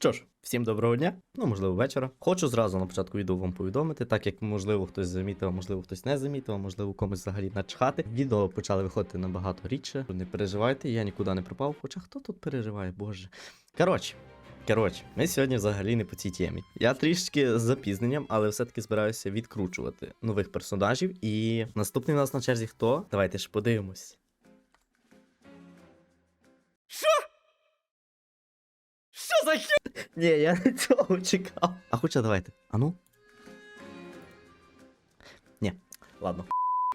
Що ж, всім доброго дня, ну можливо вечора. Хочу зразу на початку відео вам повідомити, так як можливо хтось замітив, можливо хтось не замітив, можливо комусь взагалі начхати. Відео почали виходити набагато рідше. Не переживайте, я нікуди не пропав. Хоча хто тут переживає, боже. Коротше. Коротше, ми сьогодні взагалі не по цій темі. Я трішки з запізненням, але все-таки збираюся відкручувати нових персонажів. І наступний у нас на черзі хто? Давайте ж подивимось. Що за хер? Ні, я не цього чекав. А хоча давайте. А ну? Ні, ладно.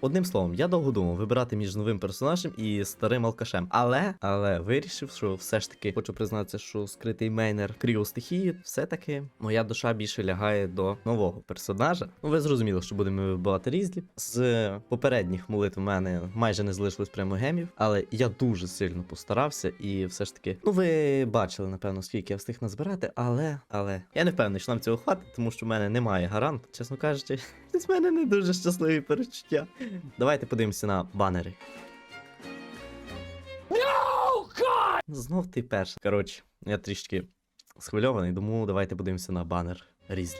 Одним словом, я довго думав вибирати між новим персонажем і старим алкашем. Але, але вирішив, що все ж таки хочу признатися, що скритий мейнер кріо стихії, все-таки моя душа більше лягає до нового персонажа. Ну, ви зрозуміли, що будемо вибивати різлі. З попередніх молитв в мене майже не залишилось прямо гемів, але я дуже сильно постарався, і все ж таки, ну ви бачили, напевно, скільки я встиг назбирати, але, але я не впевнений, що нам цього хватить, тому що в мене немає гарант, чесно кажучи. З мене не дуже щасливі перечуття. Давайте подивимося на банери. Знов ти перший. Коротше, я трішки схвильований, тому давайте подивимося на банер Різлі.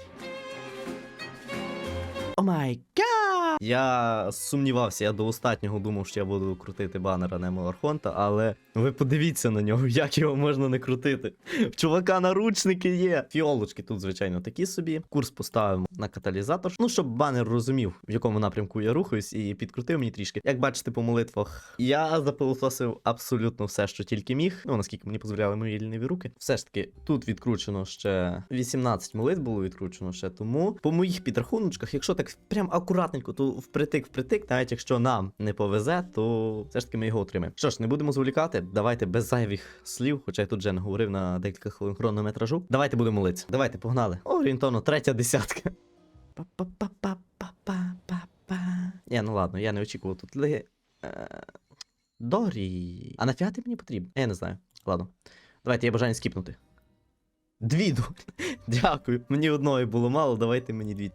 О май га! Я сумнівався, я до останнього думав, що я буду крутити банер Анемо Архонта, але ви подивіться на нього, як його можна не крутити. В чувака наручники є. Фіолочки тут, звичайно, такі собі. Курс поставимо на каталізатор. Ну, щоб банер розумів, в якому напрямку я рухаюсь, і підкрутив мені трішки. Як бачите по молитвах, я запилососив абсолютно все, що тільки міг. Ну, наскільки мені дозволяли мої ліниві руки. Все ж таки, тут відкручено ще 18 молитв було відкручено ще. Тому по моїх підрахуночках, якщо так прям акуратненько, то впритик впритик, навіть якщо нам не повезе, то все ж таки ми його отримаємо. Що ж, не будемо зволікати. Давайте без зайвих слів, хоча я тут вже не говорив на декілька хвилин хронометражу. Давайте будемо молитися. Давайте, погнали. Орієнтовно, третя десятка. Па-па-па-па-па-па-па. Ні, ну ладно, я не очікував тут ли. Е, Дорі. А нафіга ти мені потрібно? Я не знаю. Ладно. Давайте я бажання скіпнути. Дві ду. Дякую. Мені одної було мало, давайте мені дві.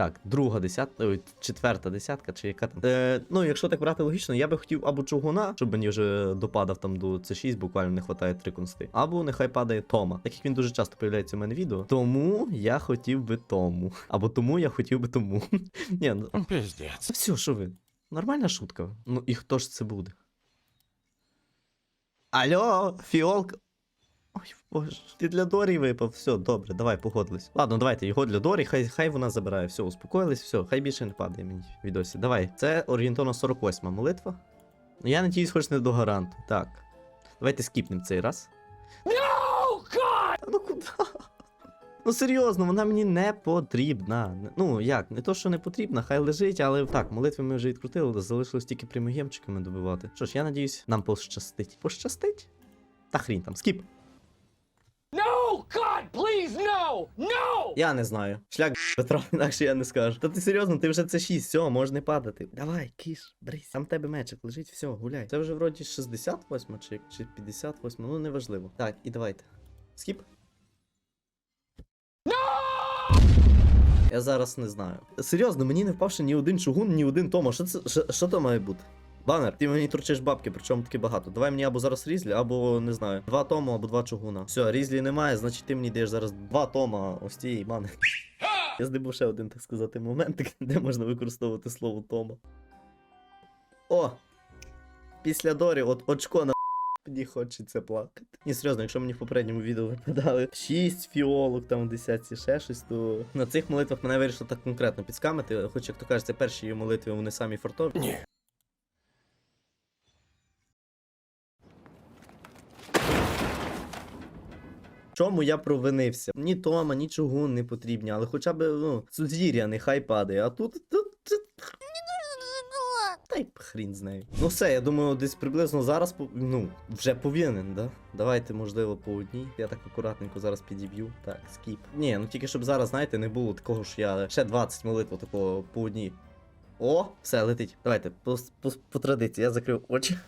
Так, друга десятка, ой, четверта десятка, чи яка там. Е, ну, якщо так брати логічно, я би хотів або чугуна, щоб мені вже допадав там до C6, буквально не вистачає три консти. Або нехай падає Тома. Так як він дуже часто появляється в мене відео. Тому я хотів би тому. Або тому я хотів би тому. Ні, ну Пиздец. все, що ви? Нормальна шутка. Ну і хто ж це буде? Алло, фіолка. Ой, боже, ти для Дорі випав. Все, добре, давай, погодились. Ладно, давайте його для Дорі, хай, хай вона забирає. Все, успокоїлись, все, хай більше не падає мені в відосі. Давай, це орієнтовно 48 молитва. Ну я надіюсь, хоч не до гаранту. Так. Давайте скіпнемо цей раз. No, God! Ну куди? Ну серйозно, вона мені не потрібна. Ну як, не то, що не потрібна, хай лежить, але так, молитви ми вже відкрутили, залишилось тільки прямогемчиками добивати. Що ж, я надіюсь, нам пощастить. Пощастить? Та хрін там, скіп. God, please, no! No! Я не знаю. Шлях Петра, інакше я не скажу. Та ти серйозно, ти вже це 6, все, можна не падати. Давай, кіш, брись, там в тебе мечик лежить, все, гуляй. Це вже вроді 68 чи, чи 58, ну неважливо. Так, і давайте. Скіп. Я зараз не знаю. Серйозно, мені не впавши ні один чугун, ні один Тома. Що це що, що то має бути? Банер, ти мені турчиш бабки, причому таки багато. Давай мені або зараз різлі, або не знаю, два тома, або два чугуна. Все, різлі немає, значить ти мені даєш зараз два тома ось цієї мани. Я здобув ще один, так сказати, моментик, де можна використовувати слово Тома. О! Після Дорі, от очко на мені хочеться плакати. Ні, серйозно, якщо мені в попередньому відео випадали 6 фіолок, там в десятці ще щось, то на цих молитвах мене вирішило так конкретно підскамити. Хоч, як то кажеться, перші її молитви вони самі фартові. Ні. Чому я провинився? Ні Тома, ні чугун не потрібні, але хоча б ну, сузір'я нехай падає, а тут. Та й хрін з нею. Ну все, я думаю, десь приблизно зараз ну, вже повинен, да? Давайте, можливо, по одній. Я так акуратненько зараз підіб'ю. Так, скіп. Ні, ну тільки щоб зараз, знаєте, не було такого, що я ще 20 молитв такого по одній. О, все, летить. Давайте, по, по, по традиції, я закрив очі.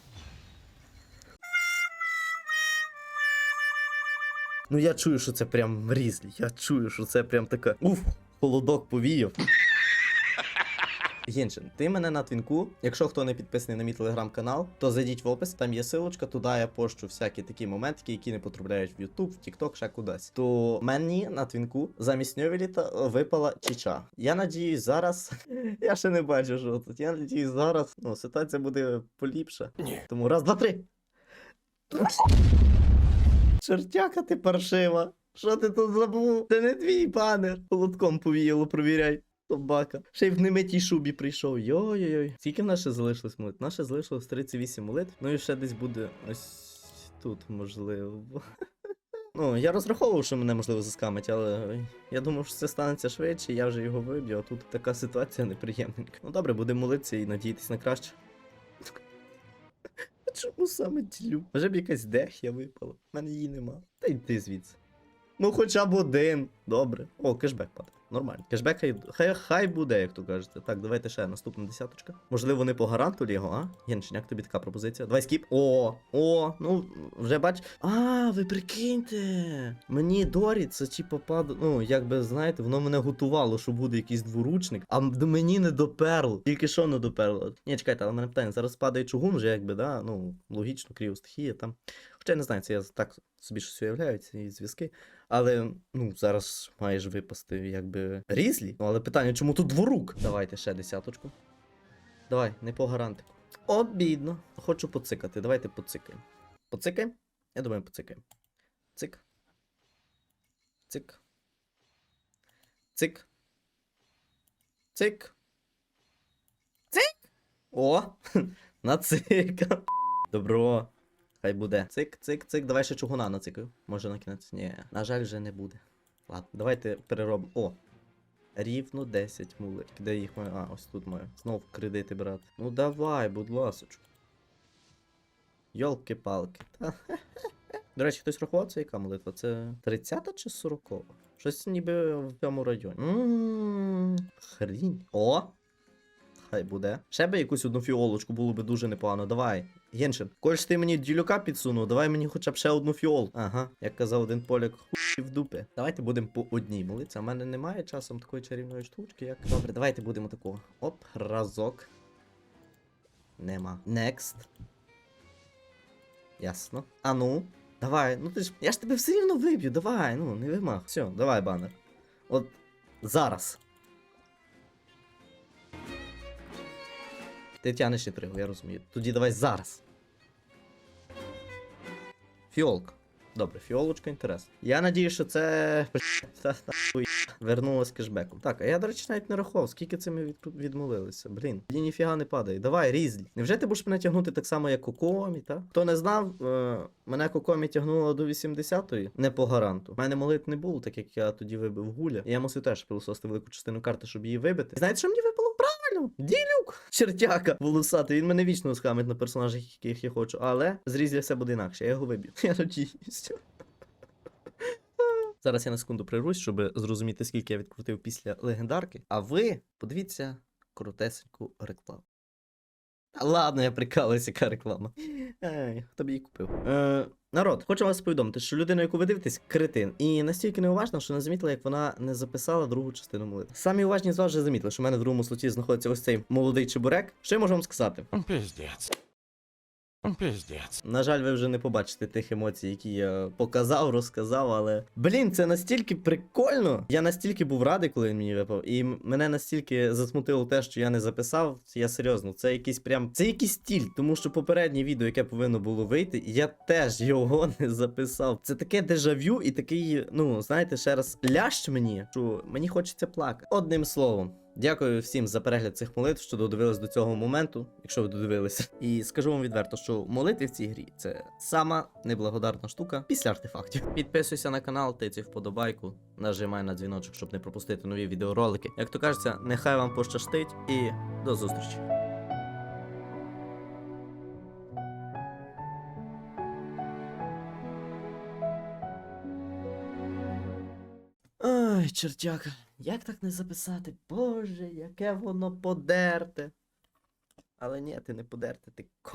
Ну я чую, що це прям різлі. Я чую, що це прям така. Уф, холодок повіяв. Єншин, ти мене на твінку. Якщо хто не підписаний на мій телеграм-канал, то зайдіть в опис, там є силочка, туди я пощу всякі такі моментики, які не потрапляють в YouTube, в TikTok, ще кудись. То мені на твінку замість Ньовеліта випала чіча. Я надіюсь, зараз. я ще не бачу, що тут. Я надіюсь, зараз ну, ситуація буде поліпша. Ні. Тому раз, два, три. Чертяка ти паршива. Що ти тут забув? Це не твій банер. Холодком повіяло, провіряй. Собака. Ще й в немитій шубі прийшов. Йой-йой-йой. Скільки в нас ще залишилось молитв? Наше залишилось 38 молитв. Ну і ще десь буде ось тут, можливо. Ну, я розраховував, що мене можливо заскамить, але я думав, що це станеться швидше, я вже його виб'ю, а тут така ситуація неприємненька. Ну добре, будемо молитися і надіятись на краще. Чому саме тілю? Може б якась дех'я випала. У мене її нема. Та йди звідси. Ну, хоча б один. Добре. О, кешбек падає. Нормально. Кешбек хай, хай, хай буде, як то кажете. Так, давайте ще наступна десяточка. Можливо, не по гаранту Лего, а? Як тобі така пропозиція? Давай скіп. О, о, ну вже бач. А, ви прикиньте. Мені Дорі, це типу падало. Ну, якби знаєте, воно мене готувало, що буде якийсь дворучник, а мені не доперло. Тільки що не доперло. Ні, чекайте, але мене питання. Зараз падає чугун, вже якби, да, ну, логічно, кріостихія там. Хоча я не знаю, це я так собі щось уявляю, ці зв'язки. Але ну, зараз маєш випасти якби різлі. Ну, але питання, чому тут дворук? Давайте ще десяточку. Давай, не по гарантику. Обідно. Хочу поцикати. Давайте поцикаємо. Поцикаємо? Я думаю, поцикаємо. Цик. Цик. Цик. Цик. Цик. О! Нацикав. Добро. Хай буде. Цик, цик, цик. Давай ще чугуна нацикаю. Може на кінець. Ні, на жаль, вже не буде. Ладно, давайте переробимо. О! Рівно 10 мулик. Де їх маю? А, ось тут маю. Знов кредити брати. Ну давай, будь ласочку. Йолки-палки. До речі, хтось рахував, це яка молитва? Це 30-та чи 40? Щось ніби в цьому районі. Ммм. Хрінь. О! Хай буде. Ще би якусь одну фіолочку було би дуже непогано. Давай. Єншин, коли ти мені дюлюка підсунув, давай мені хоча б ще одну фіол. Ага, як казав один поляк, хуй в дупи. Давайте будемо по одній молитися. У мене немає часом такої чарівної штучки, як. Добре, давайте будемо такого. Оп, разок. Нема. Next. Ясно. А ну. Давай, ну ти ж. Я ж тебе все рівно виб'ю, давай, ну, не вимах. Все, давай, банер. От зараз. Ти тянеш інтригу, я розумію. Тоді давай зараз. Фіолка. Добре, фіолочка інтересно. Я надію, що це. Вернулась кешбеком. Так, а я, до речі, навіть не рахував, скільки це ми від... відмолилися. Блін, тоді ніфіга не падає. Давай, різлі. Невже ти будеш мене тягнути так само, як Кокомі, та? Хто не знав, е... мене Кокомі тягнуло до 80-ї, не по гаранту. У мене молит не було, так як я тоді вибив гуля. І я мусив теж пилососити велику частину карти, щоб її вибити. Знаєте, що мені випало? Правильно! Ділюк! Чертяка волосатий. Він мене вічно схамить на персонажах, яких я хочу. Але з різля все буде інакше, я його виб'ю. Я надіюсь. Зараз я на секунду прирусь, щоб зрозуміти, скільки я відкрутив після легендарки. А ви подивіться коротесеньку рекламу. Та ладно, я прикалуюсь, яка реклама. Ей, хто б її купив? Е, народ, хочу вас повідомити, що людина, яку ви дивитесь, кретин. І настільки неуважна, що не замітила, як вона не записала другу частину молитви. Самі уважні з вас вже замітили, що в мене в другому слоті знаходиться ось цей молодий чебурек. Що я можу вам сказати? Пиздец. Пиздец. На жаль, ви вже не побачите тих емоцій, які я показав, розказав, але. Блін, це настільки прикольно. Я настільки був радий, коли він мені випав. І мене настільки засмутило те, що я не записав. Я серйозно, це якийсь прям. Це якийсь стіль, тому що попереднє відео, яке повинно було вийти, я теж його не записав. Це таке дежавю і такий, ну, знаєте, ще раз лящ мені, що мені хочеться плакати. Одним словом. Дякую всім за перегляд цих молитв, що додивились до цього моменту, якщо ви додивилися. І скажу вам відверто, що молитви в цій грі це сама неблагодарна штука після артефактів. Підписуйся на канал, тиці вподобайку, нажимай на дзвіночок, щоб не пропустити нові відеоролики. Як то кажеться, нехай вам пощастить і до зустрічі. Чертяка, як так не записати? Боже, яке воно подерте. Але ні, ти не подерте, ти ко.